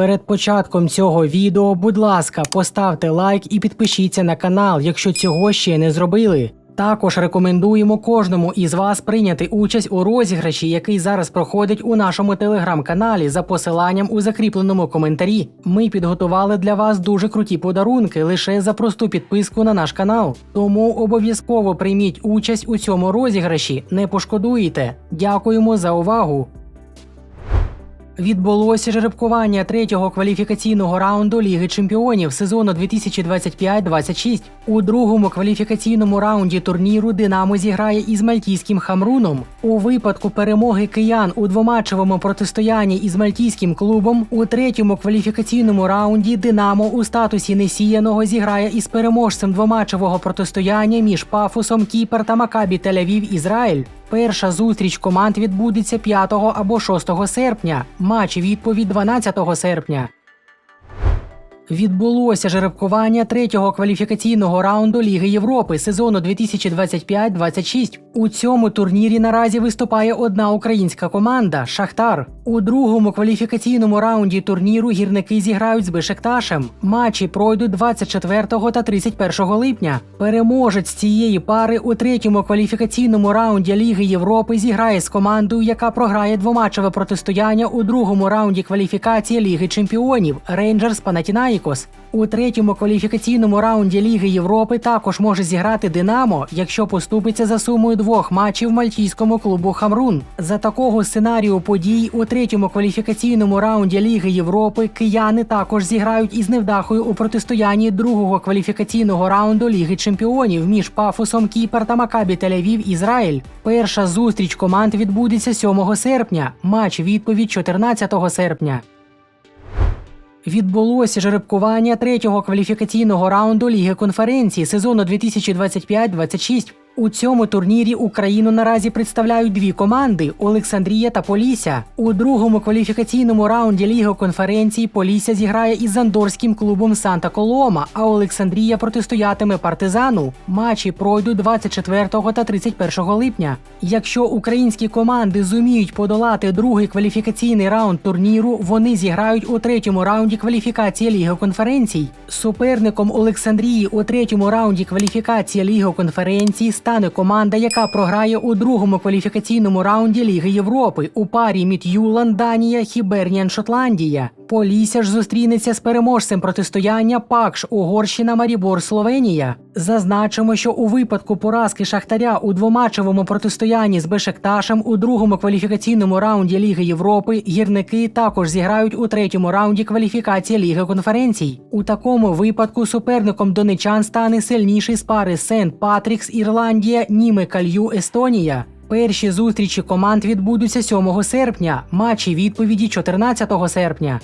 Перед початком цього відео, будь ласка, поставте лайк і підпишіться на канал, якщо цього ще не зробили. Також рекомендуємо кожному із вас прийняти участь у розіграші, який зараз проходить у нашому телеграм-каналі за посиланням у закріпленому коментарі. Ми підготували для вас дуже круті подарунки лише за просту підписку на наш канал. Тому обов'язково прийміть участь у цьому розіграші, не пошкодуєте. Дякуємо за увагу! Відбулося жеребкування третього кваліфікаційного раунду Ліги Чемпіонів сезону 2025-26. У другому кваліфікаційному раунді турніру Динамо зіграє із мальтійським Хамруном. У випадку перемоги киян у двоматчевому протистоянні із мальтійським клубом. У третьому кваліфікаційному раунді Динамо у статусі несіяного зіграє із переможцем двоматчевого протистояння між Пафосом Кіпер та Макабі Тель-Авів Ізраїль. Перша зустріч команд відбудеться 5 або 6 серпня. Матч відповідь 12 серпня. Відбулося жеребкування третього кваліфікаційного раунду Ліги Європи сезону 2025-26. У цьому турнірі наразі виступає одна українська команда Шахтар. У другому кваліфікаційному раунді турніру гірники зіграють з Бешекташем. Матчі пройдуть 24 та 31 липня. Переможець цієї пари у третьому кваліфікаційному раунді Ліги Європи зіграє з командою, яка програє двоматчеве протистояння у другому раунді кваліфікації Ліги Чемпіонів Рейнджерс Панатінаїкос. У третьому кваліфікаційному раунді Ліги Європи також може зіграти Динамо, якщо поступиться за сумою двох матчів мальтійському клубу Хамрун. За такого сценарію подій у третьому кваліфікаційному раунді Ліги Європи кияни також зіграють із невдахою у протистоянні другого кваліфікаційного раунду Ліги Чемпіонів між Пафосом Кіпер та Макабі Тель-Авів Ізраїль. Перша зустріч команд відбудеться 7 серпня. Матч відповідь 14 серпня. Відбулося жеребкування третього кваліфікаційного раунду Ліги конференції сезону 2025-26. У цьому турнірі Україну наразі представляють дві команди Олександрія та Полісся. У другому кваліфікаційному раунді Ліги конференції Полісся зіграє із андорським клубом Санта Колома, а Олександрія протистоятиме партизану. Матчі пройдуть 24 та 31 липня. Якщо українські команди зуміють подолати другий кваліфікаційний раунд турніру, вони зіграють у третьому раунді кваліфікації Ліги конференцій. Суперником Олександрії у третьому раунді кваліфікації Ліги конференції стане команда, яка програє у другому кваліфікаційному раунді Ліги Європи у парі Мід'юлан Данія Хіберніан Шотландія. Полісся ж зустрінеться з переможцем протистояння Пакш Угорщина Марібор Словенія. Зазначимо, що у випадку поразки Шахтаря у двоматчевому протистоянні з Бешекташем у другому кваліфікаційному раунді Ліги Європи гірники також зіграють у третьому раунді кваліфікації Ліги конференцій. У такому випадку суперником донечан стане сильніший з пари Сент Патрікс Ірландія, Німе Калью Естонія. Перші зустрічі команд відбудуться 7 серпня, матчі відповіді 14 серпня.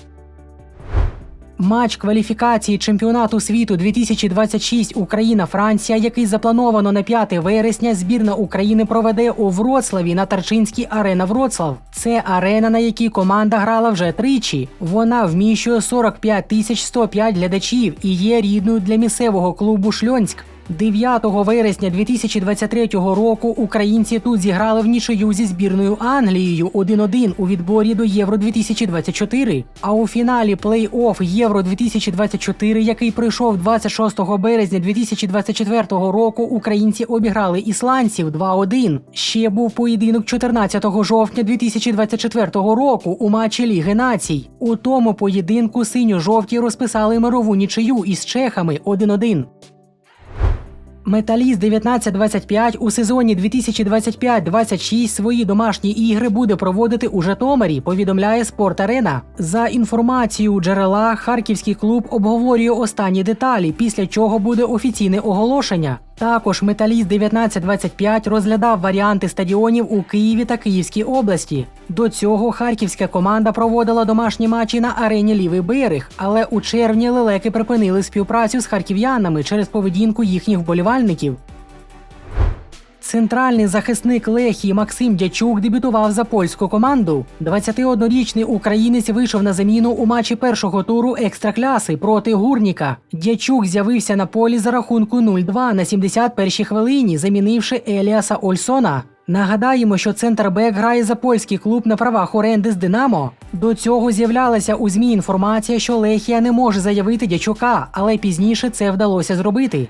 Матч кваліфікації чемпіонату світу 2026 Україна-Франція, який заплановано на 5 вересня, збірна України проведе у Вроцлаві на Тарчинській арена Вроцлав. Це арена, на якій команда грала вже тричі. Вона вміщує 45 тисяч 105 глядачів і є рідною для місцевого клубу Шльонськ. 9 вересня 2023 року українці тут зіграли в нічию зі збірною Англією 1-1 у відборі до Євро 2024. А у фіналі плей-офф Євро 2024, який пройшов 26 березня 2024 року, українці обіграли ісландців 2-1. Ще був поєдинок 14 жовтня 2024 року у матчі Ліги Націй. У тому поєдинку синьо-жовті розписали мирову нічию із чехами 1-1. Металіст 1925 у сезоні 2025-26 свої домашні ігри буде проводити у Житомирі, повідомляє Спорт Арена. За інформацією джерела, харківський клуб обговорює останні деталі, після чого буде офіційне оголошення. Також металіст 1925 розглядав варіанти стадіонів у Києві та Київській області. До цього харківська команда проводила домашні матчі на арені Лівий берег, але у червні лелеки припинили співпрацю з харків'янами через поведінку їхніх вболівальників. Центральний захисник Лехії Максим Дячук дебютував за польську команду. 21-річний українець вийшов на заміну у матчі першого туру екстракляси проти Гурніка. Дячук з'явився на полі за рахунку 0-2 на 71-й хвилині, замінивши Еліаса Ольсона. Нагадаємо, що центр Бек грає за польський клуб на правах оренди з Динамо. До цього з'являлася у ЗМІ інформація, що Лехія не може заявити дячука, але пізніше це вдалося зробити.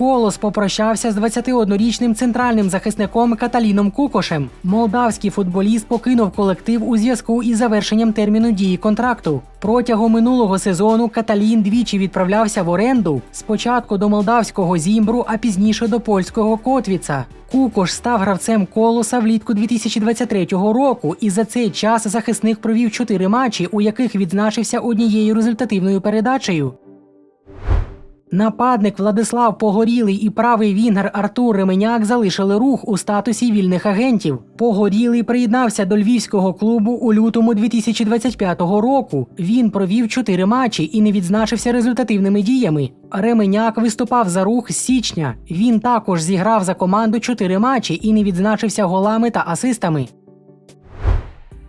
Колос попрощався з 21-річним центральним захисником Каталіном Кукошем. Молдавський футболіст покинув колектив у зв'язку із завершенням терміну дії контракту. Протягом минулого сезону Каталін двічі відправлявся в оренду спочатку до молдавського зімбру, а пізніше до польського Котвіца. Кукош став гравцем колоса влітку 2023 року, і за цей час захисник провів чотири матчі, у яких відзначився однією результативною передачею. Нападник Владислав Погорілий і правий вінгер Артур Ременяк залишили рух у статусі вільних агентів. Погорілий приєднався до львівського клубу у лютому 2025 року. Він провів чотири матчі і не відзначився результативними діями. Ременяк виступав за рух з січня. Він також зіграв за команду чотири матчі і не відзначився голами та асистами.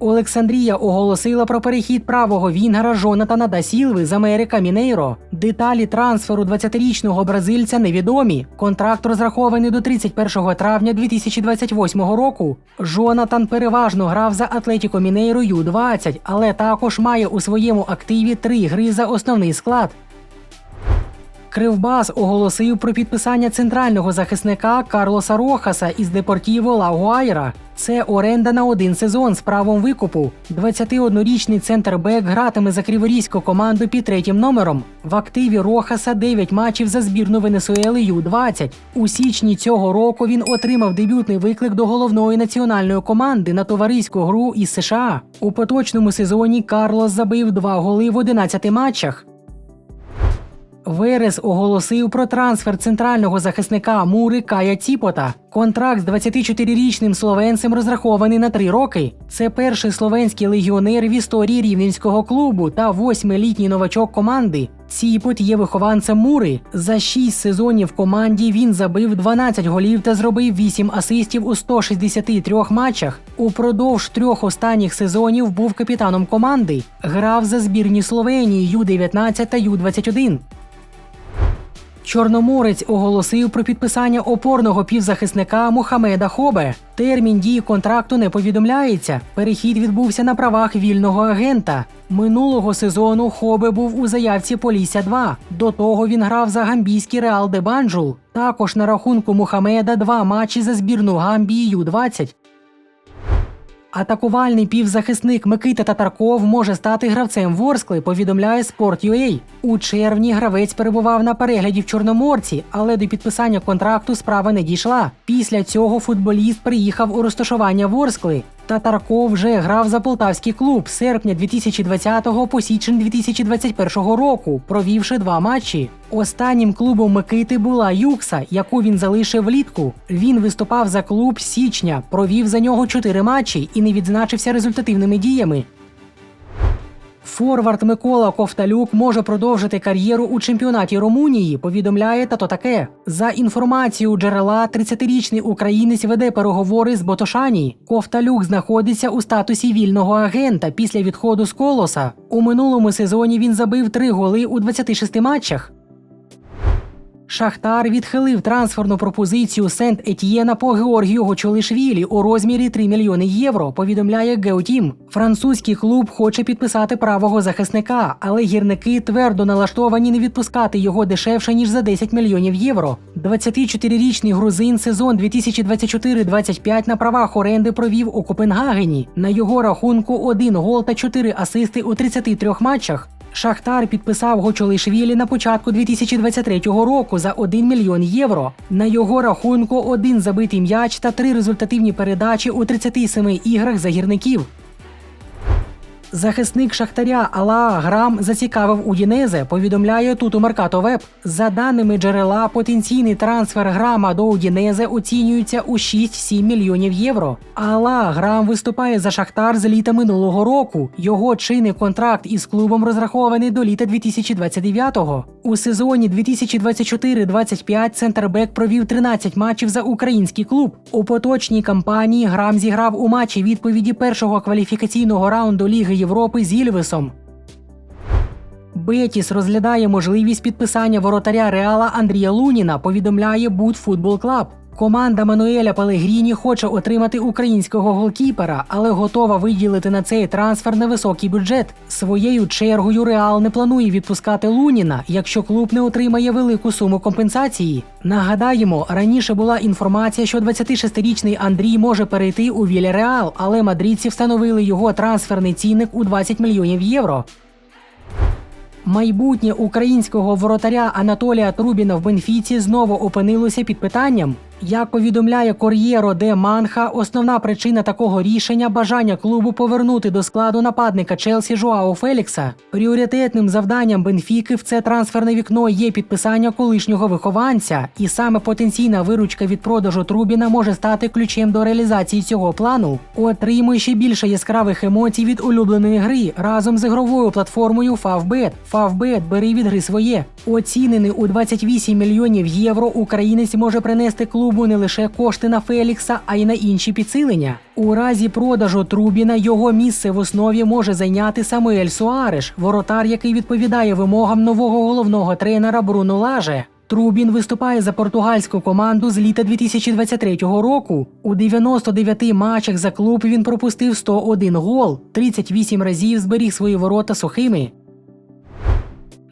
Олександрія оголосила про перехід правого вінгера Жонатана да Сілви з Америка Мінейро. Деталі трансферу 20-річного бразильця невідомі. Контракт розрахований до 31 травня 2028 року. Жонатан переважно грав за Атлетіко Мінейро Ю-20, але також має у своєму активі три гри за основний склад. Кривбас оголосив про підписання центрального захисника Карлоса Рохаса із Депортіво Ла Гуайра. Це оренда на один сезон з правом викупу. 21-річний центрбек гратиме за криворізьку команду під третім номером. В активі Рохаса 9 матчів за збірну Венесуели Ю-20. У січні цього року він отримав дебютний виклик до головної національної команди на товариську гру із США. У поточному сезоні Карлос забив два голи в 11 матчах. Верес оголосив про трансфер центрального захисника Мури Кая Ціпота. Контракт з 24-річним словенцем розрахований на три роки. Це перший словенський легіонер в історії рівненського клубу та восьмилітній новачок команди. Ціпот є вихованцем Мури. За шість сезонів в команді він забив 12 голів та зробив 8 асистів у 163 матчах. Упродовж трьох останніх сезонів був капітаном команди. Грав за збірні Словенії Ю-19 та Ю-21. Чорноморець оголосив про підписання опорного півзахисника Мохамеда Хобе. Термін дії контракту не повідомляється. Перехід відбувся на правах вільного агента. Минулого сезону Хобе був у заявці Полісся 2. До того він грав за гамбійський Реал де Банджул. Також на рахунку Мухамеда два матчі за збірну Гамбії Ю-20. Атакувальний півзахисник Микита Татарков може стати гравцем Ворскли, повідомляє Sport.ua. У червні гравець перебував на перегляді в Чорноморці, але до підписання контракту справа не дійшла. Після цього футболіст приїхав у розташування Ворскли. Татарков вже грав за полтавський клуб з серпня 2020 по січень 2021 року, провівши два матчі. Останнім клубом Микити була Юкса, яку він залишив влітку. Він виступав за клуб січня, провів за нього чотири матчі і не відзначився результативними діями. Форвард Микола Ковталюк може продовжити кар'єру у чемпіонаті Румунії. Повідомляє тато таке. За інформацією джерела, 30-річний українець веде переговори з Ботошані. Ковталюк знаходиться у статусі вільного агента після відходу з колоса. У минулому сезоні він забив три голи у 26 матчах. Шахтар відхилив трансферну пропозицію Сент Етьєна по Георгію Гочолишвілі у розмірі 3 мільйони євро. Повідомляє Геотім. Французький клуб хоче підписати правого захисника, але гірники твердо налаштовані не відпускати його дешевше ніж за 10 мільйонів євро. 24-річний грузин сезон 2024-25 на правах оренди провів у Копенгагені. На його рахунку один гол та 4 асисти у 33 матчах. Шахтар підписав Гочолишвілі на початку 2023 року за 1 мільйон євро. На його рахунку один забитий м'яч та три результативні передачі у 37 іграх за гірників. Захисник Шахтаря Алаа Грам зацікавив Удінезе, повідомляє тут у Меркато Веб. За даними джерела, потенційний трансфер Грама до Удінезе оцінюється у 6-7 мільйонів євро. Алаа Грам виступає за Шахтар з літа минулого року. Його чинний контракт із клубом розрахований до літа 2029-го. У сезоні 2024-25 центрбек провів 13 матчів за український клуб. У поточній кампанії Грам зіграв у матчі відповіді першого кваліфікаційного раунду Ліги Європи з Ільвесом. Бетіс розглядає можливість підписання воротаря Реала Андрія Луніна, повідомляє Бут Футбол Клаб. Команда Мануеля Пелегріні хоче отримати українського голкіпера, але готова виділити на цей трансфер невисокий бюджет. Своєю чергою Реал не планує відпускати Луніна, якщо клуб не отримає велику суму компенсації. Нагадаємо, раніше була інформація, що 26-річний Андрій може перейти у Вільяреал, але мадридці встановили його трансферний цінник у 20 мільйонів євро. Майбутнє українського воротаря Анатолія Трубіна в Бенфіці знову опинилося під питанням. Як повідомляє Кор'єро де Манха, основна причина такого рішення бажання клубу повернути до складу нападника Челсі Жуао Фелікса. Пріоритетним завданням Бенфіки в це трансферне вікно є підписання колишнього вихованця, і саме потенційна виручка від продажу Трубіна може стати ключем до реалізації цього плану. Отримуй ще більше яскравих емоцій від улюбленої гри разом з ігровою платформою Favbet. Favbet бери від гри своє. Оцінений у 28 мільйонів євро, українець може принести клубу не лише кошти на Фелікса, а й на інші підсилення. У разі продажу Трубіна його місце в основі може зайняти Самуель Суареш, воротар, який відповідає вимогам нового головного тренера Бруно Лаже. Трубін виступає за португальську команду з літа 2023 року. У 99 матчах за клуб він пропустив 101 гол, 38 разів зберіг свої ворота сухими.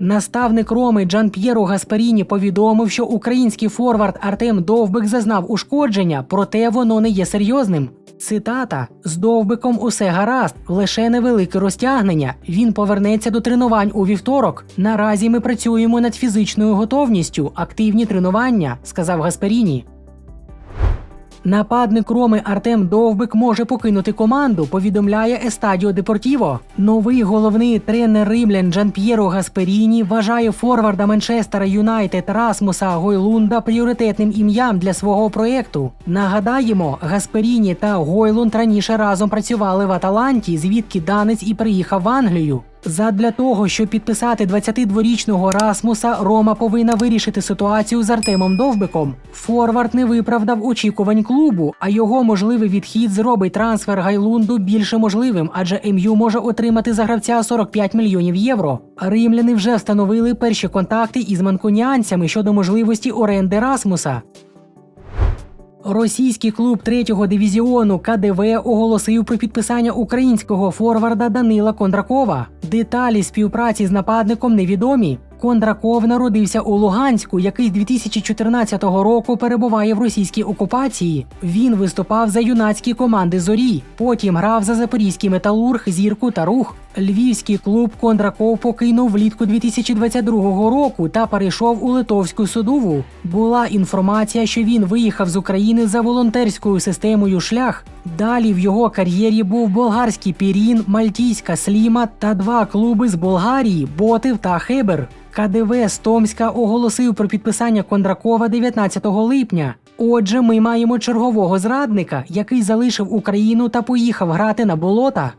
Наставник Роми Джан П'єро Гаспаріні повідомив, що український форвард Артем Довбик зазнав ушкодження, проте воно не є серйозним. Цитата: з Довбиком усе гаразд, лише невелике розтягнення. Він повернеться до тренувань у вівторок. Наразі ми працюємо над фізичною готовністю, активні тренування, сказав Гаспаріні. Нападник Роми Артем Довбик може покинути команду, повідомляє Естадіо Депортіво. Новий головний тренер римлян Джан П'єро Гасперіні вважає форварда Манчестера Юнайтед Расмуса Гойлунда пріоритетним ім'ям для свого проєкту. Нагадаємо, Гасперіні та Гойлунд раніше разом працювали в Аталанті, звідки данець і приїхав в Англію. Задля того, щоб підписати 22-річного Расмуса, Рома повинна вирішити ситуацію з Артемом Довбиком. Форвард не виправдав очікувань клубу, а його можливий відхід зробить трансфер Гайлунду більше можливим, адже МЮ може отримати за гравця 45 мільйонів євро. Римляни вже встановили перші контакти із манкуніанцями щодо можливості оренди Расмуса. Російський клуб третього дивізіону КДВ оголосив про підписання українського форварда Данила Кондракова. Деталі співпраці з нападником невідомі. Кондраков народився у Луганську, який з 2014 року перебуває в російській окупації. Він виступав за юнацькі команди Зорі. Потім грав за запорізький металург, зірку та рух. Львівський клуб Кондраков покинув влітку 2022 року та перейшов у литовську судову. Була інформація, що він виїхав з України за волонтерською системою шлях. Далі в його кар'єрі був болгарський Пірін, Мальтійська Сліма та два клуби з Болгарії Ботив та Хебер. КДВ з Томська оголосив про підписання Кондракова 19 липня. Отже, ми маємо чергового зрадника, який залишив Україну та поїхав грати на болота.